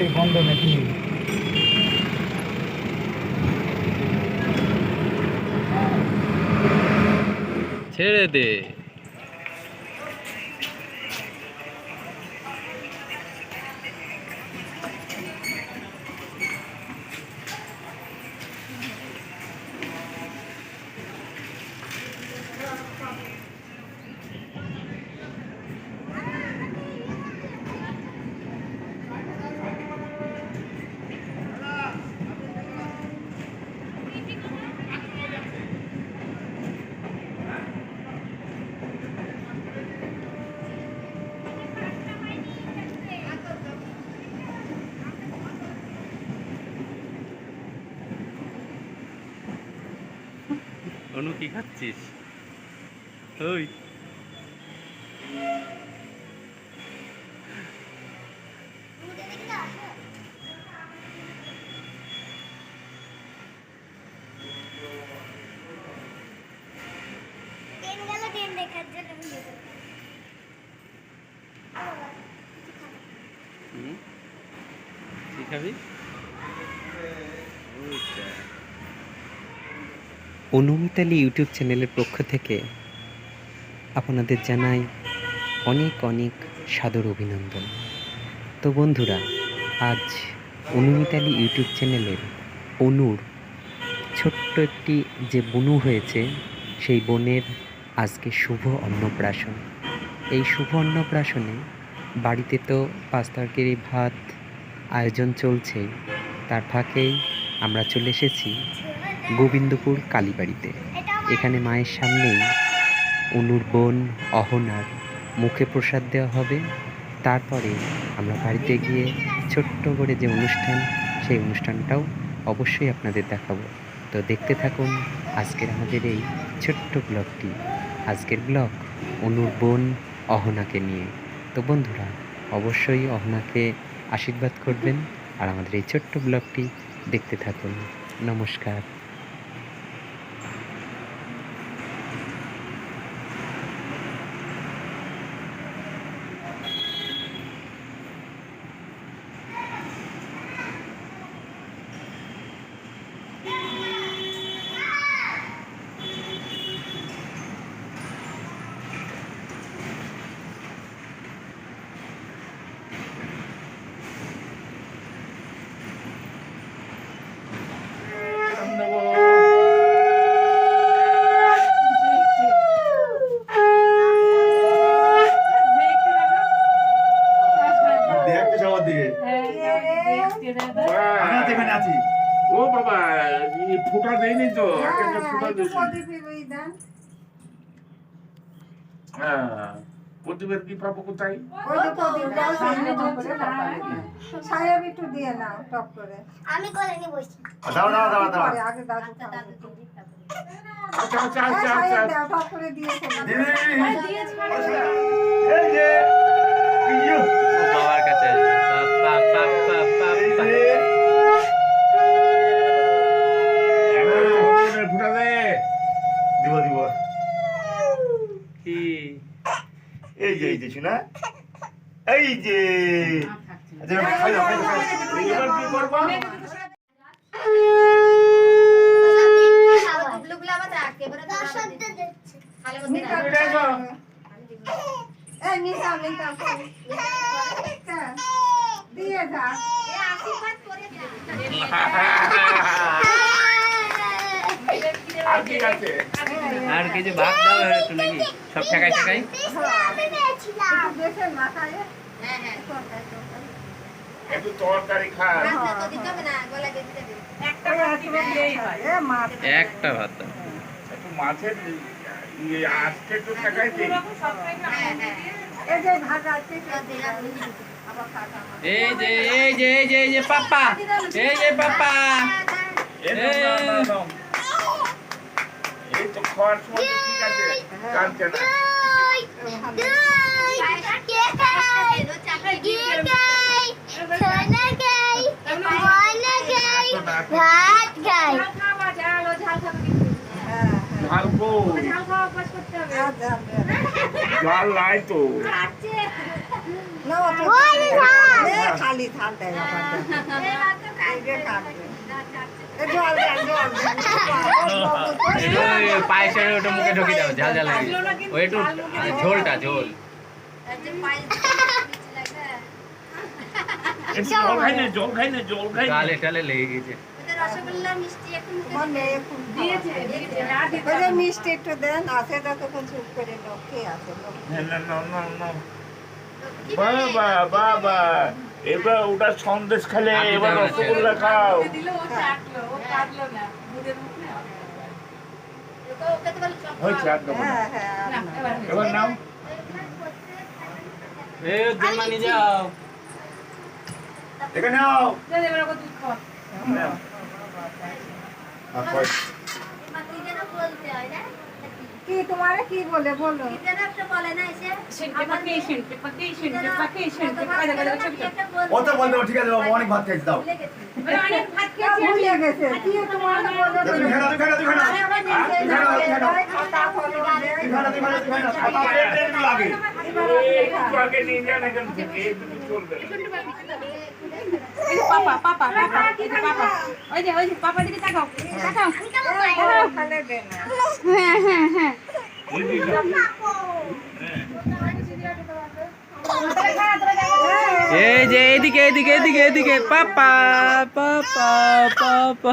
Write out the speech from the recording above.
রাতে বন্ধ নাকি? ছেড়ে দে। অনু কি খাচ্ছিস? ওই। খাবি? অনুমিতালি ইউটিউব চ্যানেলের পক্ষ থেকে আপনাদের জানাই অনেক অনেক সাদর অভিনন্দন। তো বন্ধুরা, আজ অনুমিতালি ইউটিউব চ্যানেলের অনুর ছোট্ট একটি যে বনু হয়েছে, সেই বনের আজকে শুভ অন্নপ্রাশন। এই শুভ অন্নপ্রাশনে বাড়িতে তো পাঁচ তরকারি ভাত আয়োজন চলছেই তার ফাঁকেই আমরা চলে এসেছি গোবিন্দপুর কালীবাড়িতে। এখানে মায়ের সামনেই অনুর বোন অহনার মুখে প্রসাদ দেওয়া হবে। তারপরে আমরা বাড়িতে গিয়ে ছোট্ট করে যে অনুষ্ঠান, সেই অনুষ্ঠানটাও অবশ্যই আপনাদের দেখাবো। তো দেখতে থাকুন আজকের আমাদের এই ছোট্ট ব্লগটি। আজকের ব্লগ অনুর বোন, অহনাকে নিয়ে। তো বন্ধুরা, অবশ্যই অহনাকে আশীর্বাদ করবেন আর আমাদের এই ছোট্ট ব্লগটি দেখতে থাকুন। নমস্কার দেখতে সবার দিকে আমি আছি, এখানে আছি ও বাবা ফুটা দেয়নি তো আগে তো ফুটা দিয়েছি হ্যাঁ প্রদীপের কি পাবো কোথায় সাহেব একটু দিয়ে নাও টপ করে আমি করে নি দাও দাও দাও দাও আগে খাবে। আচ্ছা আচ্ছা হ্যাঁ, আচ্ছা আচ্ছা টপ করে দিয়ে চলে দিদি, যাও। দিদি, এই যে বাবার কাছে দিব দিব এই যে এই যে শোনা এই যে খাই খাই কি করব দিয়ে যা। আর কিছু ভাত দাও একটু নাকি সব ঠেকাই ঠেকাই? আমি পেয়েছিলাম একটু ভাত একটু মাছের আজকে ঠেকাই দিই। এই যে ভাজা আছে আবার কাটা মাছ। এই যে এই যে এই যে এই যে পাপা এই যে পাপা এ নাও, নাও, নাও, নাও। এই তো খাওয়ার সময় তো ঠিক আছে কালকে না দই দই কে খাই কে খাই সোনা খাই ময়না খাই ভাত খাই হ্যাঁ ঝাল কো হ্যাঁ যা, ঝাল নাই তো জল জল মুখে ঝাল ঝোলটা ঝোল জল খাই না জল খাই না জল খাই টালে লেগে গেছে মিষ্টি একটু দেন আছে যতক্ষণ চুপ করে লোক কে আছে না না না না না। বাবা বাবা এবার ওটা সন্দেশ খেলে এবার রসগোল্লা খাও। হয়েছে। হ্যাঁ। হ্যাঁ আপনার। এবার নাও এ জমা যাও। দেখে নাও। নাও। আর কয় কি যেন বলতে হয় না কি বলে বলো বলতে ঠিক আছে বাবা অনেক ভাত খেয়েছি দাও তোমারে লাগে। নিয়ে যান এখান থেকে এই না। পাপা পাপা পাপা এই যে পাপা, ওই যে ওই যে পাপা দিকে তাকাও তাকাও ওখানে হ্যাঁ হ্যাঁ হ্যাঁ এই যে এদিকে এদিকে এদিকে এদিকে পাপা পাপা পাপা